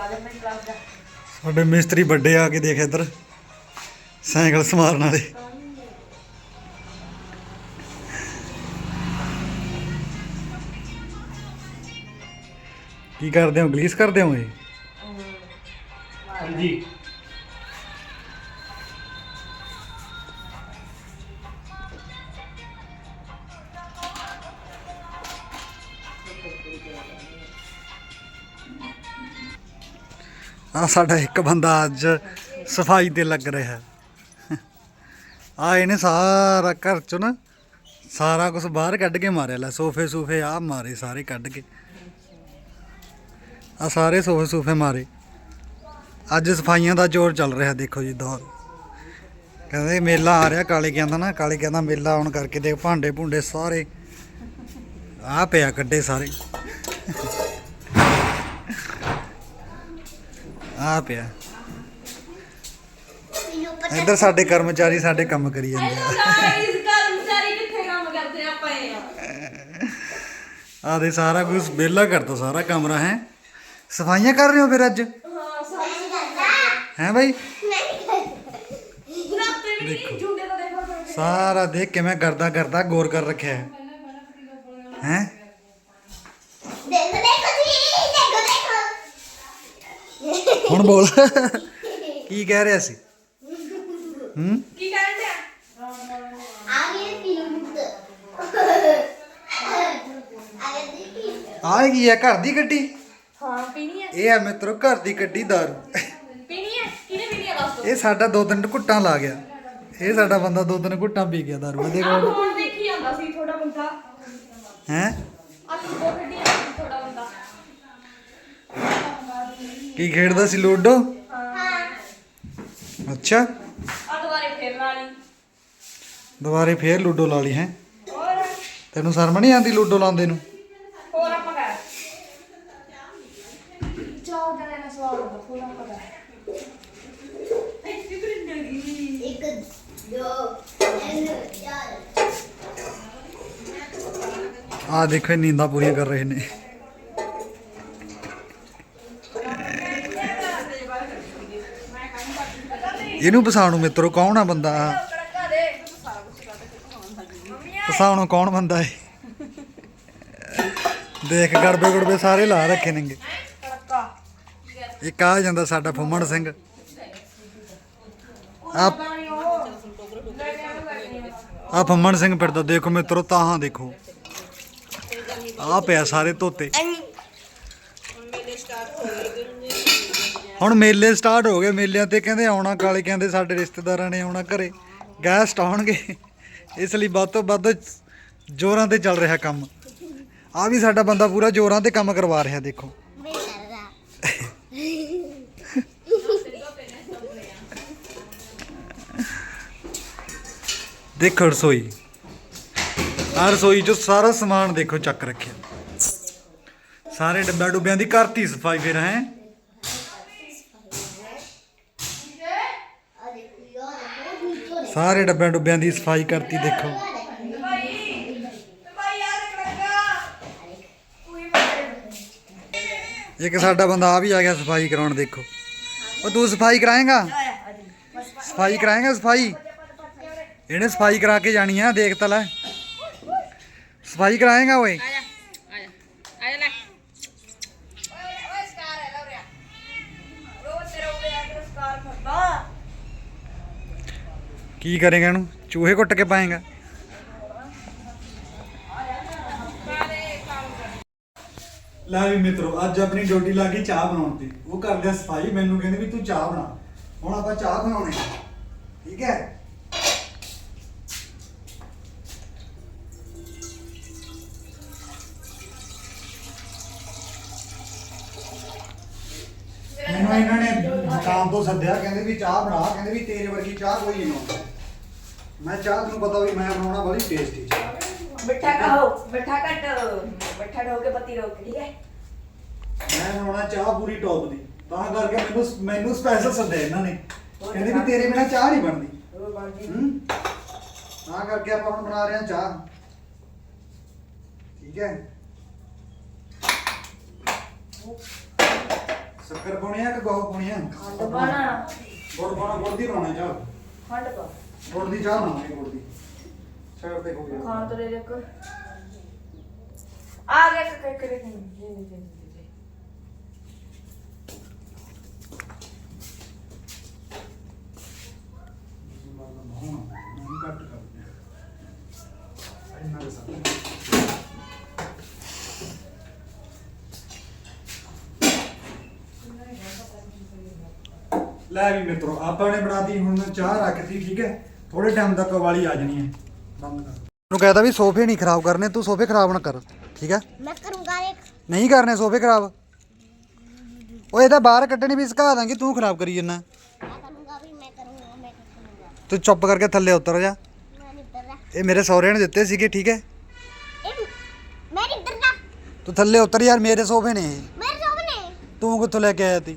Plaza ਮੈਂ class ਦਾ। ਸਾਡੇ ਮਿਸਤਰੀ ਵੱਡੇ ਆ ਕੇ ਦੇਖ ਇੱਧਰ ਸਾਈਕਲ ਸਮਾਰਨ ਵਾਲੇ। ਕੀ ਕਰਦੇ ਹੋ? ਗਲੀਸ ਕਰਦੇ ਹੋ ਇਹ? ਹਾਂਜੀ। ਆ ਸਾਡਾ ਇੱਕ ਬੰਦਾ ਅੱਜ ਸਫ਼ਾਈ ਤੇ ਲੱਗ ਰਿਹਾ। ਹੈ ਆ ਇਹਨੇ ਸਾਰਾ ਘਰ ਚੋਂ ਨਾ, ਸਾਰਾ ਕੁਝ ਬਾਹਰ ਕੱਢ ਕੇ ਮਾਰਿਆ। ਲੈ ਸੋਫੇ ਸੂਫੇ ਆ ਮਾਰੇ ਸਾਰੇ ਕੱਢ ਕੇ। ਆ ਸਾਰੇ ਸੋਫੇ ਸੂਫੇ ਮਾਰੇ। ਅੱਜ ਸਫਾਈਆਂ ਦਾ ਜ਼ੋਰ ਚੱਲ ਰਿਹਾ ਦੇਖੋ ਜੀ ਦੌਰ। ਕਹਿੰਦੇ ਮੇਲਾ ਆ ਰਿਹਾ ਕਾਲੇ ਕਹਿੰਦਾ ਨਾ, ਕਾਲੇ ਕਹਿੰਦਾ ਮੇਲਾ ਆਉਣ ਕਰਕੇ ਦੇਖ ਭਾਂਡੇ ਭੁੰਡੇ ਸਾਰੇ। ਆ ਪਿਆ ਕੱਢੇ ਸਾਰੇ। ਆ ਪਿਆ। ਇੱਧਰ ਸਾਡੇ ਕਰਮਚਾਰੀ ਸਾਡੇ ਕੰਮ ਕਰੀ ਜਾਂਦੇ ਆ। ਗਾਇਸ ਕਰਮਚਾਰੀ ਕਿੱਥੇ ਕੰਮ ਕਰਦੇ ਆ ਪਏ ਆ ਆ ਦੇ ਸਾਰਾ ਕੁਝ ਵਿਹਲਾ ਕਰਤਾ ਸਾਰਾ ਕਮਰਾ ਹੈ? ਸਫਾਈਆਂ ਕਰ ਰਹੇ ਹੋ ਫਿਰ ਅੱਜ? ਹਾਂ ਸਾਰੇ ਹੈ ਬਾਈ? ਰਾਤੇ ਵੀ ਨਹੀਂ ਝੂਟੇ ਤਾਂ ਦੇਖੋ ਫਿਰ। ਸਾਰਾ ਦੇਖ ਕਿਵੇਂ ਕਰਦਾ ਕਰਦਾ ਗੌਰ ਕਰ ਰੱਖਿਆ ਹੈ। ਹੈ? ਦੇਖੋ ਦੇਖੋ ਜੀ ਦੇਖੋ ਦੇਖੋ ਹੁਣ ਬੋਲ। ਕੀ ਕਹਿ ਰਿਹਾ ਸੀ? ਹੂੰ? ਕੀ ਕਹਿੰਦੇ ਆ ਆ ਦੀ ਕੀ ਹੈ? ਘਰ ਦੀ ਗੱਡੀ? ਹਾਂ ਪੀਣੀ ਹੈ। ਇਹ ਹੈ ਮਿੱਤਰੋ ਘਰ ਦੀ ਗੱਡੀ ਦਾਰੂ। ਪੀਣੀ ਹੈ? ਕਿਹਨੇ ਪੀਣੀ ਹੈ? ਦੱਸ ਦੋ। ਇਹ ਸਾਡਾ ਦੋ ਦਿਨ ਘੁੱਟਾਂ ਲਾ ਗਿਆ। ਇਹ ਸਾਡਾ ਬੰਦਾ ਦੋ ਦਿਨ ਘੁੱਟਾਂ ਪੀ ਗਿਆ ਦਾਰੂ। ਆਹ ਕੋਲ ਹੁਣ ਦੇਖੀ ਜਾਂਦਾ ਸੀ ਥੋੜਾ ਬੰਦਾ ਹੈ? ਆ ਸੀ ਥੋੜਾ ਬੰਦਾ ਕੀ ਖੇਡਦਾ ਸੀ ਲੂਡੋ? ਹਾਂ। ਅੱਛਾ। ਆ ਦੁਬਾਰੇ ਫੇਰ ਲਾ ਲਈ। ਦੁਬਾਰੇ ਫੇਰ ਲੂਡੋ ਲਾ ਲਈ ਹੈ? ਹੋਰ? ਤੈਨੂੰ ਸ਼ਰਮ ਨਹੀਂ ਆਉਂਦੀ ਲੂਡੋ ਲਾਉਂਦੇ ਨੂੰ? ਹੋਰ ਆਪਾਂ ਕਰ। ਚਾਹ ਦਾ ਲੈਣਾ ਸਵਾਲ ਹੁੰਦਾ ਹੋਰ ਆਪਾਂ ਕਰ। ਇੱਕ ਦੋ ਤਿੰਨ ਚਾਰ। ਆ ਦੇਖੋ ਇਹ ਨੀਂਦਾਂ ਪੂਰੀਆਂ ਕਰ ਰਹੇ ਨੇ। ਇਹਨੂੰ ਪਛਾਣੋ ਮਿੱਤਰੋ ਕੌਣ ਆ ਬੰਦਾ? ਕੜਕਾ ਕੌਣ ਬੰਦਾ ਏ? ਦੇਖ, ਗੜਬੇ ਗੜਬੇ ਸਾਰੇ ਲਾ ਰੱਖੇ ਨੇਗੇ। ਇੱਕ ਆ ਜਾਂਦਾ ਸਾਡਾ ਫੁੰਮਣ ਸਿੰਘ। ਆ ਆ ਫੁੰਮਣ ਸਿੰਘ ਫਿਰਦਾ। ਦੇਖੋ ਮਿੱਤਰੋ, ਤਾਹਾਂ ਦੇਖੋ। ਆ ਪਿਆ ਸਾਰੇ ਧੋਤੇ ਹੁਣ ਮੇਲੇ ਸਟਾਰਟ ਹੋ ਗਏ, ਮੇਲਿਆਂ ਤੇ ਕਹਿੰਦੇ ਆਉਣਾ, ਕਾਲੇ ਕਹਿੰਦੇ ਸਾਡੇ ਰਿਸ਼ਤੇਦਾਰਾਂ ਨੇ ਆਉਣਾ ਘਰੇ। ਗੈਸਟ ਆਉਣਗੇ। ਇਸ ਲਈ ਵੱਧ ਤੋਂ ਵੱਧ ਜ਼ੋਰਾਂ ਤੇ ਚੱਲ ਰਿਹਾ ਕੰਮ। ਆ ਵੀ ਸਾਡਾ ਬੰਦਾ ਪੂਰਾ ਜ਼ੋਰਾਂ ਤੇ ਕੰਮ ਕਰਵਾ ਰਿਹਾ, ਦੇਖੋ। ਦੇਖੋ ਰਸੋਈ। ਆ ਰਸੋਈ ਚੋਂ ਸਾਰਾ ਸਮਾਨ ਦੇਖੋ ਚੱਕ ਰੱਖਿਆ। ਸਾਰੇ ਡੱਬਾ ਡੁੱਬਿਆਂ ਦੀ ਕਰਤੀ ਸਫ਼ਾਈ ਫਿਰ ਹੈ ਆ ਦੇਖੋ ਯਾਰ ਬਹੁਤ ਨੀਚੇ ਸਾਰੇ ਡੱਬਿਆਂ ਡੁੱਬਿਆਂ ਦੀ ਸਫ਼ਾਈ ਕਰਤੀ ਦੇਖੋ। ਇੱਕ ਸਾਡਾ ਬੰਦਾ ਆ ਵੀ ਆ ਗਿਆ ਸਫ਼ਾਈ ਕਰਾਉਣ ਦੇਖੋ। ਉਹ ਤੂੰ ਸਫ਼ਾਈ ਕਰਾਏਗਾ? ਸਫ਼ਾਈ ਕਰਾਏਗਾ ਸਫ਼ਾਈ? ਇਹਨੇ ਸਫ਼ਾਈ ਕਰਾ ਕੇ ਜਾਣੀ ਆ, ਦੇਖ ਤਾਂ ਲੈ। ਸਫ਼ਾਈ ਕਰਾਏਗਾ ਓਏ ਆਇਆ ਆਇਆ ਆਇਆ ਲੈ ਓਏ ਓਏ ਸਕਾਰ ਹੈ ਲੋਰਿਆ ਰੋਜ਼ ਤੇਰਾ ਉਰੇ ਆ ਕੇ ਸਕਾਰ ਫੱਟਾ ਕੀ ਕਰੇਗਾ ਇਹਨੂੰ? ਚੂਹੇ ਕੁੱਟ ਕੇ ਪਾਏਗਾ। ਲੈ ਵੀ ਮਿੱਤਰੋ, ਅੱਜ ਆਪਣੀ ਡਿਊਟੀ ਲਾ ਗਈ ਚਾਹ ਬਣਾਉਣ ਤੇ। ਉਹ ਕਰਦੇ ਆ ਸਫ਼ਾਈ, ਮੈਨੂੰ ਕਹਿੰਦੇ ਵੀ ਤੂੰ ਚਾਹ ਬਣਾ। ਹੁਣ ਆਪਾਂ ਚਾਹ ਬਣਾਉਣੀ ਠੀਕ ਹੈ? ਮੈਨੂੰ ਇਹਨਾਂ ਨੇ ਕੰਮ ਤੋਂ ਸੱਦਿਆ ਕਹਿੰਦੇ ਵੀ ਚਾਹ ਬਣਾ ਕਹਿੰਦੇ ਵੀ ਤੇਰੇ ਵਰਗੀ ਚਾਹ ਕੋਈ ਨਹੀਂ ਬਣਾਉਂਦਾ। ਮੈਂ ਚਾਹ ਤੁਹਾਨੂੰ ਪਤਾ ਵੀ ਮੈਂ ਬਣਾਉਣਾ ਬੜੀ ਟੇਸਟੀ ਚਾਹ। ਮਿੱਠਾ ਕਹੋ ਮਿੱਠਾ ਘੱਟ ਮਿੱਠਾ ਢੋ ਕੇ ਪਤੀ ਰੋਕ ਠੀਕ ਹੈ? ਮੈਂ ਬਣਾਉਣਾ ਚਾਹ ਪੂਰੀ ਟੌਪ ਦੀ। ਤਾਂ ਕਰਕੇ ਮੈਨੂੰ ਮੈਨੂੰ ਸਪੈਸ਼ਲ ਸੱਦਿਆ ਇਹਨਾਂ ਨੇ। ਕਹਿੰਦੇ ਵੀ ਤੇਰੇ ਬਿਨਾ ਚਾਹ ਨਹੀਂ ਬਣਦੀ। ਉਹ ਬਾਜੀ ਹੂੰ? ਤਾਂ ਕਰਕੇ ਆਪਾਂ ਹੁਣ ਬਣਾ ਰਹੇ ਹਾਂ ਚਾਹ। ਠੀਕ ਹੈ? ਸ਼ੱਕਰ ਪਾਉਣੀ ਆ ਕਿ ਗੋਹ ਪਾਉਣੀ ਆ ਖੰਡ ਪਾਣਾ ਗੁੜ ਪਾਉਣਾ ਗੁੜ ਦੀ ਬਣਾਉਣੀ ਚਾਹ ਖੰਡ ਪਾ ਗੁੜ ਦੀ ਚਾਹ ਬਣਾਉਣੀ ਗੁੜ ਦੀ ਸਾਈਡ ਤੇ ਹੋ ਗਿਆ ਖਾਣ ਤੋਂ ਆ ਗਿਆ ਕਿ ਕਰੇ ਕਿ ਘੱਟ ਕਰ ਇੰਨਾ ਕੁ ਸਾਰਾ। ਲੈ ਵੀ ਮਿੱਤਰੋ ਆਪਾਂ ਨੇ ਬਣਾਤੀ ਹੁਣ ਚਾਹ ਰੱਖਤੀ ਠੀਕ ਹੈ? ਥੋੜੇ ਟਾਈਮ ਤੱਕ ਵਾਲੀ ਆ ਜਾਣੀ ਹੈ। ਬੰਦ ਕਰ। ਨੂੰ ਕਹਤਾ ਵੀ ਸੋਫੇ ਨਹੀਂ ਖਰਾਬ ਕਰਨੇ ਤੂੰ ਸੋਫੇ ਖਰਾਬ ਨਾ ਕਰ ਠੀਕ ਹੈ? ਮੈਂ ਕਰੂੰਗਾ ਇੱਕ ਨਹੀਂ ਕਰਨੇ ਸੋਫੇ ਖਰਾਬ। ਓਏ ਇਹਦਾ ਬਾਹਰ ਕੱਢਣੀ ਵੀ ਸਕਾ ਦਾਂਗੇ ਤੂੰ ਖਰਾਬ ਕਰੀ ਜੰਨਾ। ਮੈਂ ਕਰੂੰਗਾ ਵੀ ਮੈਂ ਕਰੂੰਗਾ ਮੈਂ ਕਰੂੰਗਾ। ਤੂੰ ਚੁੱਪ ਕਰਕੇ ਥੱਲੇ ਉਤਰ ਜਾ। ਇਹ ਮੇਰੇ ਸਹੁਰਿਆਂ ਨੇ ਦਿੱਤੇ ਸੀਗੇ ਠੀਕ ਹੈ? ਮੈਂ ਨਹੀਂ ਉੱਤਰਦਾ ਤੂੰ ਥੱਲੇ ਉਤਰ ਯਾਰ ਮੇਰੇ ਸੋਫੇ ਨੇ ਇਹ। ਮੇਰੇ ਸਭ ਨੇ। ਤੂੰ ਕਿੱਥੋਂ ਲੈ ਕੇ ਆਇਆ ਤੀ?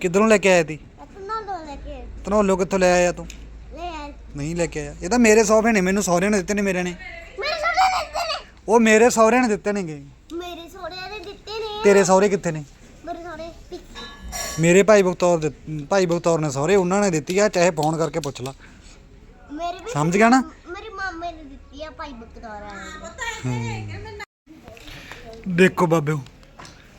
ਕਿਧਰੋਂ ਲੈ ਕੇ ਆਇਆ ਤੀ ਆਪਣਾ ਲੋ ਕਿੱਥੋਂ ਲੈ ਆਇਆ ਤੂੰ? ਲੈ ਨਹੀਂ ਲੈ ਕੇ ਆਇਆ। ਇਹ ਤਾਂ ਮੇਰੇ ਸਹੁਰੇ ਨੇ ਮੈਨੂੰ ਸਹੁਰਿਆਂ ਨੇ ਦਿੱਤੇ ਨੇ ਮੇਰੇ ਨੇ। ਮੇਰੇ ਸੋਹਰੇ ਨੇ ਦਿੱਤੇ ਨੇ। ਉਹ ਮੇਰੇ ਸਹੁਰਿਆਂ ਨੇ ਦਿੱਤੇ ਨੇਗੇ। ਮੇਰੇ ਸੋਹਰੇ ਨੇ ਦਿੱਤੇ ਨੇ। ਤੇਰੇ ਸਹੁਰੇ ਕਿੱਥੇ ਨੇ? ਮੇਰੇ ਸੋਹਰੇ ਮੇਰੇ ਭਾਈ ਬਖਤੌਰ ਦੇ- ਭਾਈ ਬਖਤੌਰ ਨੇ ਸਹੁਰੇ ਉਹਨਾਂ ਨੇ ਦਿੱਤੀ ਆ ਚਾਹੇ ਫੋਨ ਕਰਕੇ ਪੁੱਛ ਲਾ। ਮੇਰੇ ਵੀ ਸਮਝ ਗਿਆ ਨਾ? ਮੇਰੇ ਮਾਮੇ ਨੇ ਦਿੱਤੀ ਆ ਭਾਈ ਬਕਰਾਰਾ ਨੇ। ਦੇਖੋ ਬਾਬਿਓ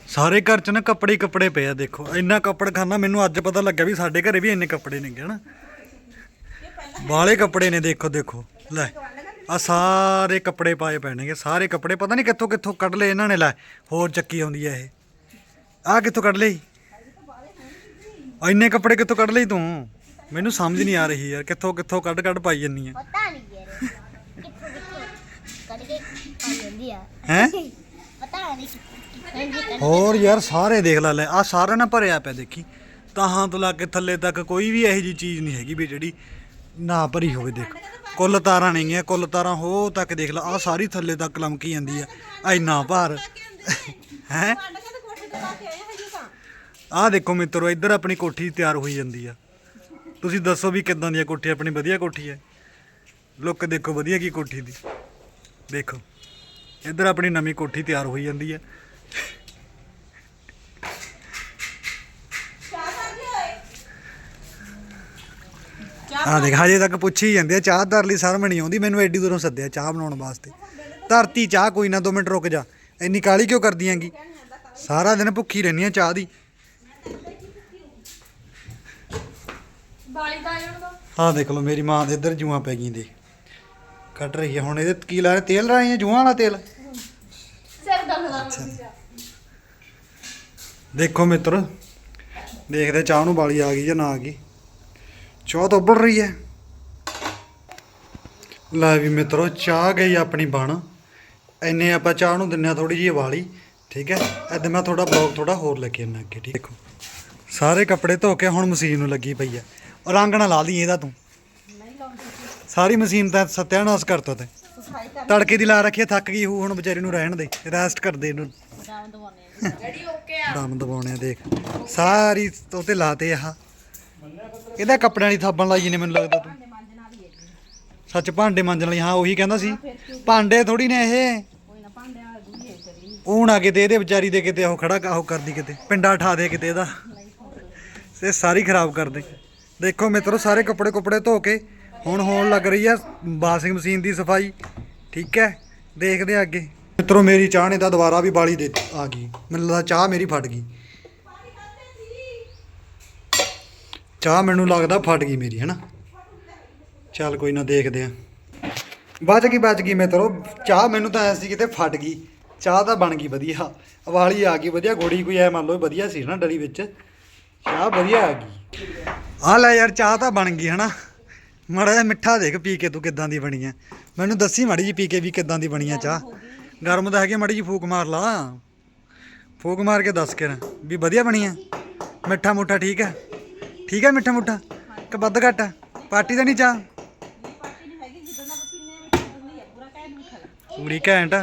ਸਾਰੇ ਘਰ 'ਚ ਨਾ ਕੱਪੜੇ ਹੀ ਕੱਪੜੇ ਪਏ ਆ ਦੇਖੋ। ਇੰਨਾ ਕੱਪੜ ਖਾਨਾ ਮੈਨੂੰ ਅੱਜ ਪਤਾ ਲੱਗਿਆ ਵੀ ਸਾਡੇ ਘਰੇ ਵੀ ਇੰਨੇ ਕੱਪੜੇ ਨੇਗੇ ਹਨਾ। ਬਾਲੇ ਕੱਪੜੇ ਨੇ ਦੇਖੋ ਦੇਖੋ। ਲੈ ਆ ਸਾਰੇ ਕੱਪੜੇ ਪਾਏ ਪੈਣਗੇ ਸਾਰੇ ਕੱਪੜੇ। ਪਤਾ ਨਹੀਂ ਕਿੱਥੋਂ ਕਿੱਥੋਂ ਕੱਢ ਲਏ ਇਹਨਾਂ ਨੇ ਲੈ ਹੋਰ ਚੱਕੀ ਆਉਂਦੀ ਆ ਇਹ। ਆ ਕਿੱਥੋਂ ਕੱਢ ਲਈ? ਇੰਨੇ ਕੱਪੜੇ ਕਿੱਥੋਂ ਕੱਢ ਲਈ ਤੂੰ? ਮੈਨੂੰ ਸਮਝ ਨਹੀਂ ਆ ਰਹੀ ਯਾਰ ਕਿੱਥੋਂ ਕਿੱਥੋਂ ਕੱਢ ਕੱਢ ਪਾਈ ਜੰਨੀ ਆ। ਪਤਾ ਨਹੀਂ ਯਾਰ ਕੱਢ ਕੇ ਪਾਈ ਜਾਂਦੀ ਆ। ਹੈ? ਪਤਾ ਨਹੀਂ ਹੋਰ ਯਾਰ ਸਾਰੇ ਦੇਖ ਲੈ ਲੈ ਆ ਸਾਰਾ ਨਾ ਭਰਿਆ ਪਿਆ ਦੇਖੀ। ਤਾਹਾਂ ਤੋਂ ਲਾ ਕੇ ਥੱਲੇ ਤੱਕ ਕੋਈ ਵੀ ਇਹੋ ਜੀ ਚੀਜ਼ ਨਹੀਂ ਹੈਗੀ ਵੀ ਜਿਹੜੀ ਨਾ ਭਰੀ ਹੋਵੇ ਦੇਖ। ਕੁੱਲ ਤਾਰਾਂ ਨਹੀਂ ਹੈ ਕੁੱਲ ਤਾਰਾਂ ਹੋ ਤੱਕ ਦੇਖ ਲੈ ਆ ਸਾਰੀ ਥੱਲੇ ਤੱਕ ਲਮਕੀ ਜਾਂਦੀ ਆ, ਇੰਨਾ ਭਾਰ। ਹੈ? ਆ ਦੇਖੋ ਮਿੱਤਰੋ, ਇੱਧਰ ਆਪਣੀ ਕੋਠੀ ਤਿਆਰ ਹੋਈ ਜਾਂਦੀ ਆ। ਤੁਸੀਂ ਦੱਸੋ ਵੀ ਕਿੱਦਾਂ ਦੀ ਕੋਠੀ ਆਪਣੀ ਵਧੀਆ ਕੋਠੀ ਹੈ? ਲੁੱਕ ਦੇਖੋ ਵਧੀਆ ਕੀ ਕੋਠੀ ਦੀ। ਦੇਖੋ, ਇੱਧਰ ਆਪਣੀ ਨਵੀਂ ਕੋਠੀ ਤਿਆਰ ਹੋਈ ਜਾਂਦੀ ਹੈ ਆ ਦੇਖ ਹਜੇ ਤੱਕ ਪੁੱਛੀ ਜਾਂਦੇ ਆ ਚਾਹ ਧਰ ਲਈ ਸ਼ਰਮ ਨਹੀਂ ਆਉਂਦੀ ਮੈਨੂੰ ਐਡੀ ਦੂਰੋਂ ਸੱਦਿਆ ਚਾਹ ਬਣਾਉਣ ਵਾਸਤੇ। ਧਰਤੀ ਚਾਹ ਕੋਈ ਨਾ 2 ਮਿੰਟ ਰੁਕ ਜਾ। ਇੰਨੀ ਕਾਲੀ ਕਿਉਂ ਕਰਦੀ ਆਂਗੀ ਸਾਰਾ ਦਿਨ ਭੁੱਖੀ ਰਹਿੰਦੀ ਆ ਚਾਹ ਦੀ। ਆਹ ਦੇਖ ਲਓ ਮੇਰੀ ਮਾਂ ਦੇ ਇੱਧਰ ਜੂਆਂ ਪੈ ਗਈਆਂ ਦੇ ਕੱਢ ਰਹੀ ਹੈ ਹੁਣ ਇਹਦੇ ਕੀ ਲਾ ਰਹੇ? ਤੇਲ ਲਾ ਰਹੀ ਹੈ ਜੂਆਂ ਵਾਲਾ ਤੇਲ? ਸਿਰ ਦਰਦ ਦੇਖੋ ਮਿੱਤਰ ਦੇਖਦੇ ਚਾਹ ਨੂੰ ਬਾਲੀ ਆ ਗਈ ਜਾਂ ਨਾ ਆ ਗਈ। ਚਾਹ ਤਾਂ ਉੱਬਲ ਰਹੀ ਹੈ। ਲੈ ਵੀ ਮਿੱਤਰੋ ਚਾਹ ਗਈ ਆਪਣੀ ਬਣ। ਐਨੇ ਆਪਾਂ ਚਾਹ ਨੂੰ ਦਿੰਨੇ ਆ ਥੋੜੀ ਜਿਹੀ ਵਾਲੀ ਠੀਕ ਹੈ? ਐਦਾਂ ਮੈਂ ਥੋੜਾ ਬਲੌਗ ਥੋੜਾ ਹੋਰ ਲੈ ਕੇ ਆਉਣਾ ਅੱਗੇ ਠੀਕ ਦੇਖੋ ਸਾਰੇ ਕੱਪੜੇ ਧੋ ਕੇ ਹੁਣ ਮਸ਼ੀਨ ਨੂੰ ਲੱਗੀ ਪਈ ਆ ਉਹ ਰੰਗ ਨਾ ਲਾ ਲਈ ਇਹਦਾ ਤੂੰ। ਸਾਰੀ ਮਸ਼ੀਨ ਤਾਂ ਸਤਿਆਨਾਸ਼ ਕਰਤਾ ਤੇ। ਤੜਕੇ ਦੀ ਲਾ ਰੱਖੀ ਆ, ਥੱਕ ਗਈ ਹੂ ਹੁਣ ਵਿਚਾਰੀ ਨੂੰ ਰਹਿਣ ਦੇ ਰੈਸਟ ਕਰਦੇ ਇਹਨੂੰ। ਰੈਡੀ ਓਕੇ ਆ। ਦਮ ਦਬਾਉਣੇ ਆ ਦੇਖ। ਸਾਰੀ ਉਤੇ ਲਾਤੇ ਆਹ। ਇਹਦਾ ਕੱਪੜਿਆਂ ਵਾਲੀ ਥਾਬਣ ਲਾਈ ਨੇ ਮੈਨੂੰ ਲੱਗਦਾ ਤੂੰ। ਸੱਚ ਭਾਂਡੇ ਮਾਂਜਣ ਲਈ ਹਾਂ ਉਹੀ ਕਹਿੰਦਾ ਸੀ। ਭਾਂਡੇ ਥੋੜੀ ਨੇ ਇਹ। ਉਹ ਨਾ ਕਿਤੇ ਇਹਦੇ ਵਿਚਾਰੀ ਦੇ ਕਿਤੇ ਉਹ ਖੜਾ ਉਹ ਕਰਦੀ ਕਿਤੇ ਪਿੰਡਾ ਠਾ ਦੇ ਕਿਤੇ ਇਹਦਾ। ਤੇ ਸਾਰੀ ਖਰਾਬ ਕਰ ਦੇ। ਦੇਖੋ ਮਿੱਤਰੋ ਸਾਰੇ ਕੱਪੜੇ ਕੁਪੜੇ ਧੋ ਕੇ ਹੁਣ ਹੋਣ ਲੱਗ ਰਹੀ ਆ ਵਾਸ਼ਿੰਗ ਮਸ਼ੀਨ ਦੀ ਸਫ਼ਾਈ। ਠੀਕ ਹੈ ਦੇਖਦੇ ਆ ਅੱਗੇ। ਮਿੱਤਰੋ ਮੇਰੀ ਚਾਹ ਨੇ ਤਾਂ ਦੁਬਾਰਾ ਵੀ ਬਾਲੀ ਦੇ ਆ ਗਈ। ਮੈਨੂੰ ਲੱਗਦਾ ਚਾਹ ਮੇਰੀ ਫਟ ਗਈ। ਚਾਹ ਮੈਨੂੰ ਲੱਗਦਾ ਫਟ ਗਈ ਮੇਰੀ, ਹੈਨਾ? ਚੱਲ ਕੋਈ ਨਾ, ਦੇਖਦੇ ਆ। ਬਚ ਗਈ ਬਚ ਗਈ ਮਿੱਤਰੋ। ਚਾਹ ਮੈਨੂੰ ਤਾਂ ਐ ਸੀ ਕਿਤੇ ਫਟ ਗਈ। ਚਾਹ ਤਾਂ ਬਣ ਗਈ ਵਧੀਆ। ਵਾਲੀ ਆ ਗਈ ਵਧੀਆ, ਗੋੜੀ ਕੋਈ ਐ ਮੰਨ ਲਓ ਵਧੀਆ ਸੀ ਨਾ ਡਲੀ ਵਿੱਚ। ਚਾਹ ਵਧੀਆ ਆ ਗਈ। ਆ ਲੈ ਯਾਰ, ਚਾਹ ਤਾਂ ਬਣ ਗਈ, ਹਨਾ? ਮਾੜਾ ਜਿਹਾ ਮਿੱਠਾ ਦੇਖ ਪੀ ਕੇ ਤੂੰ ਕਿੱਦਾਂ ਦੀ ਬਣੀ ਆ ਮੈਨੂੰ ਦੱਸੀ ਮਾੜੀ ਜੀ ਪੀ ਕੇ ਵੀ ਕਿੱਦਾਂ ਦੀ ਬਣੀ ਆ ਚਾਹ। ਗਰਮ ਤਾਂ ਹੈਗੀ ਮਾੜੀ ਜੀ ਫੂਕ ਮਾਰ ਲਾ। ਫੂਕ ਮਾਰ ਕੇ ਦੱਸ ਕੇ ਵੀ ਵਧੀਆ ਬਣੀ ਆ ਮਿੱਠਾ ਮੁੱਠਾ ਠੀਕ ਹੈ ਠੀਕ ਹੈ ਮਿੱਠਾ ਮੁੱਠਾ? ਕਿ ਵੱਧ ਘੱਟ? ਪਾਰਟੀ ਦਾ ਨਹੀਂ ਚਾਹ ਪੂਰੀ ਘੈਂਟ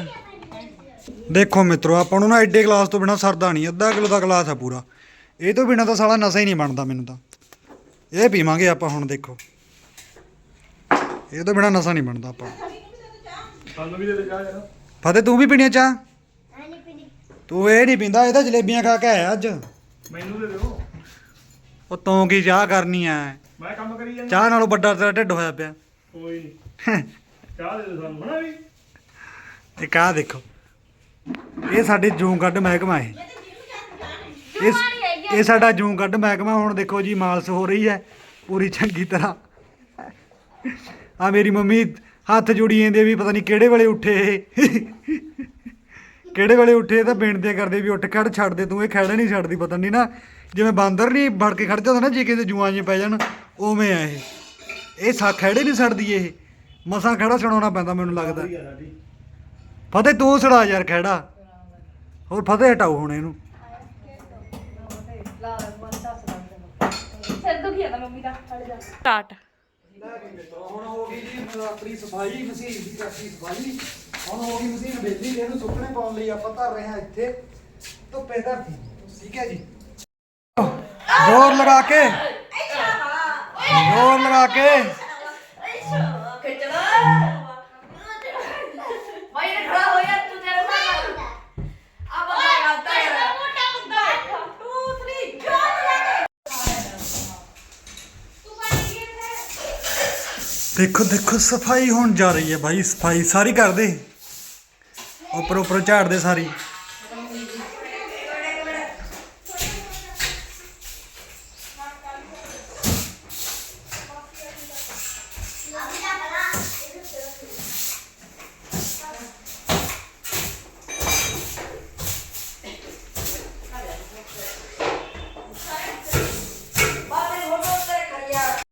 ਦੇਖੋ ਮਿੱਤਰੋ ਆਪਾਂ ਨੂੰ ਨਾ ਐਡੇ ਗਲਾਸ ਤੋਂ ਬਿਨਾ ਸਰਦਾ ਨਹੀਂ ਅੱਧਾ ਕਿਲੋ ਦਾ ਗਲਾਸ ਆ ਪੂਰਾ। ਇਹ ਤੋਂ ਬਿਨਾ ਤਾਂ ਸਾਲਾ ਨਸ਼ਾ ਹੀ ਨਹੀਂ ਬਣਦਾ ਮੈਨੂੰ ਤਾਂ। ਇਹ ਪੀਵਾਂਗੇ ਆਪਾਂ ਹੁਣ ਦੇਖੋ। ਇਹ ਤੋਂ ਬਿਨਾ ਨਸ਼ਾ ਨਹੀਂ ਬਣਦਾ ਆਪਾਂ। ਸਾਨੂੰ ਫਤਿਹ ਤੂੰ ਵੀ ਪੀਣੀ ਚਾਹ? ਤੂੰ ਇਹ ਨਹੀਂ ਪੀਂਦਾ ਇਹ ਤਾਂ ਜਲੇਬੀਆਂ ਖਾ ਕੇ ਆਇਆ ਅੱਜ। ਮੈਨੂੰ ਦੇ ਦਿਓ। ਉਹ ਤੂੰ ਕੀ ਚਾਹ ਕਰਨੀ ਆ ਮੈਂ ਕੰਮ ਕਰੀ ਜਾਂਦਾ। ਚਾਹ ਨਾਲੋਂ ਵੱਡਾ ਤੇਰਾ ਢਿੱਡ ਹੋਇਆ ਪਿਆ। ਕੋਈ ਨਹੀਂ ਚਾਹ ਦੇ ਦਿਓ ਸਾਨੂੰ ਹਨਾ ਵੀ? ਤੇ ਕਾਹ ਦੇਖੋ। ਇਹ ਸਾਡੇ ਜੂੰ ਕੱਢ ਮਹਿਕਮਾ ਹੈ ਇਹ ਇਹ ਸਾਡਾ ਜੂੰ ਕੱਢ ਮਹਿਕਮਾ ਹੁਣ ਦੇਖੋ ਜੀ ਮਾਲਸ਼ ਹੋ ਰਹੀ ਹੈ ਪੂਰੀ ਚੰਗੀ ਤਰ੍ਹਾਂ। ਆ ਮੇਰੀ ਮੰਮੀ ਹੱਥ ਜੋੜੀ ਜਾਂਦੇ ਵੀ ਪਤਾ ਨਹੀਂ ਕਿਹੜੇ ਵੇਲੇ ਉੱਠੇ ਇਹ। ਕਿਹੜੇ ਵੇਲੇ ਉੱਠੇ ਇਹ ਤਾਂ ਬੇਨਤੀਆਂ ਕਰਦੇ ਵੀ ਉੱਠ ਖੜ ਛੱਡ ਦੇ ਤੂੰ ਇਹ ਖੜਾ ਨਹੀਂ ਛੱਡਦੀ ਪਤਾ ਨਹੀਂ ਨਾ ਜਿਵੇਂ ਬਾਂਦਰ ਨਹੀਂ ਵੜ ਕੇ ਖੜ ਜਾਂਦਾ ਨਾ ਜੇ ਕਿਤੇ ਜੂਆਂ 'ਚ ਪੈ ਜਾਣ ਉਵੇਂ ਆ ਇਹ। ਇਹ ਸਾ ਖੜੇ ਨਹੀਂ ਛੱਡਦੀ ਇਹ। ਮਸਾਂ ਖੜਾ ਛਡਾਉਣਾ ਪੈਂਦਾ ਮੈਨੂੰ ਲੱਗਦਾ। ਫਤਿਹ ਤੂੰ ਛੜਾ ਯਾਰ ਖੜਾ। ਹੋਰ ਫਤਿਹ ਹਟਾਓ ਹੁਣ ਇਹਨੂੰ। ਸਿਰ ਦੁਖੀ ਜਾਂਦਾ ਮੰਮੀ ਦਾ ਸਟਾਰਟ। ਹੁਣ ਹੋ ਗਈ ਜੀ ਆਪਣੀ ਸਫ਼ਾਈ ਮਸ਼ੀਨ ਦੀ ਕਰਤੀ ਸਫ਼ਾਈ। ਹੁਣ ਹੋ ਗਈ ਮਸ਼ੀਨ ਵੇਲੀ ਇਹਨੂੰ ਸੁੱਕਣੇ ਪਾਉਣ ਲਈ ਆਪਾਂ ਧਰ ਰਹੇ ਹਾਂ ਇੱਥੇ। ਧੁੱਪੇ ਧਰਤੀ ਠੀਕ ਹੈ ਜੀ? ਜ਼ੋਰ ਲਗਾ ਕੇ। ਜ਼ੋਰ ਲਗਾ ਕੇ। ਦੇਖੋ ਦੇਖੋ, ਸਫ਼ਾਈ ਹੋਣ ਜਾ ਰਹੀ ਹੈ ਭਾਈ ਸਫ਼ਾਈ ਸਾਰੀ ਕਰਦੇ ਉੱਪਰ ਉੱਪਰ ਝਾੜ ਸਾਰੀ।